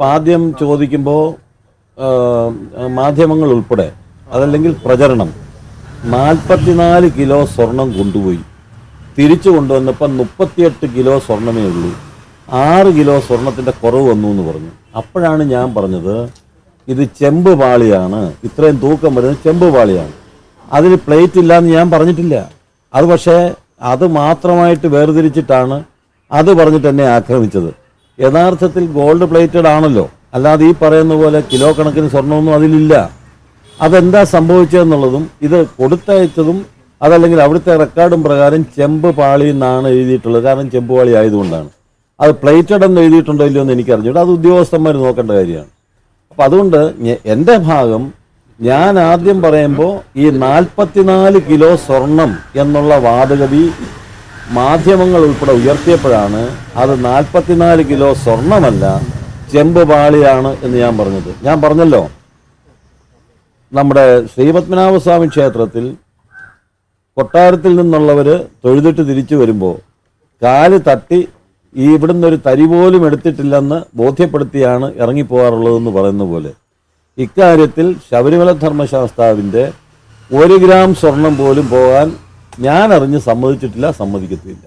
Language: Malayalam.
അപ്പം ആദ്യം ചോദിക്കുമ്പോൾ മാധ്യമങ്ങൾ ഉൾപ്പെടെ അതല്ലെങ്കിൽ പ്രചരണം. നാൽപ്പത്തിനാല് കിലോ സ്വർണം കൊണ്ടുപോയി. തിരിച്ചു കൊണ്ടുവന്നപ്പോൾ മുപ്പത്തിയെട്ട് കിലോ സ്വർണമേ ഉള്ളൂ. ആറ് കിലോ സ്വർണത്തിന്റെ കുറവ് വന്നു എന്ന് പറഞ്ഞു. അപ്പോഴാണ് ഞാൻ പറഞ്ഞത് ഇത് ചെമ്പ് പാളിയാണ്. ഇത്രയും തൂക്കം വരുന്നത് ചെമ്പ് പാളിയാണ്. അതിന് പ്ലേറ്റ് ഇല്ല എന്ന് ഞാൻ പറഞ്ഞിട്ടില്ല. അത് പക്ഷേ അത് മാത്രമായിട്ട് വേർതിരിച്ചിട്ടാണ് അത് പറഞ്ഞിട്ട് എന്നെ ആക്രമിച്ചത്. യഥാർത്ഥത്തിൽ ഗോൾഡ് പ്ലേറ്റഡ് ആണല്ലോ. അല്ലാതെ ഈ പറയുന്ന പോലെ കിലോ കണക്കിന് സ്വർണമൊന്നും അതിലില്ല. അതെന്താ സംഭവിച്ചതെന്നുള്ളതും ഇത് കൊടുത്തയച്ചതും അതല്ലെങ്കിൽ അവിടുത്തെ റെക്കോർഡും പ്രകാരം ചെമ്പ് പാളി എന്നാണ് എഴുതിയിട്ടുള്ളത്. കാരണം ചെമ്പ് പാളി ആയതുകൊണ്ടാണ്. അത് പ്ലേറ്റഡ് എന്ന് എഴുതിയിട്ടുണ്ടോ ഇല്ലയോ എന്ന് എനിക്കറിഞ്ഞൂടാ. അത് ഉദ്യോഗസ്ഥന്മാർ നോക്കേണ്ട കാര്യമാണ്. അപ്പം അതുകൊണ്ട് എന്റെ ഭാഗം ഞാൻ ആദ്യം പറയുമ്പോൾ ഈ നാൽപ്പത്തിനാല് കിലോ സ്വർണം എന്നുള്ള വാദഗതി മാധ്യമങ്ങൾ ഉൾപ്പെടെ ഉയർത്തിയപ്പോഴാണ് അത് നാൽപ്പത്തിനാല് കിലോ സ്വർണമല്ല ചെമ്പ് പാളിയാണ് എന്ന് ഞാൻ പറഞ്ഞത്. ഞാൻ പറഞ്ഞല്ലോ. നമ്മുടെ ശ്രീപത്മനാഭസ്വാമി ക്ഷേത്രത്തിൽ കൊട്ടാരത്തിൽ നിന്നുള്ളവർ തൊഴുതിട്ട് തിരിച്ചു വരുമ്പോൾ കാൽ തട്ടി ഈ ഇവിടുന്ന് ഒരു തരി പോലും എടുത്തിട്ടില്ലെന്ന് ബോധ്യപ്പെടുത്തിയാണ് ഇറങ്ങിപ്പോകാറുള്ളതെന്ന് പറയുന്ന പോലെ. ഇക്കാര്യത്തിൽ ശബരിമല ധർമ്മശാസ്താവിന്റെ ഒരു ഗ്രാം സ്വർണം പോലും പോകാൻ ഞാൻ അറിഞ്ഞ് സമ്മതിച്ചിട്ടില്ല സമ്മതിക്കത്തില്ല.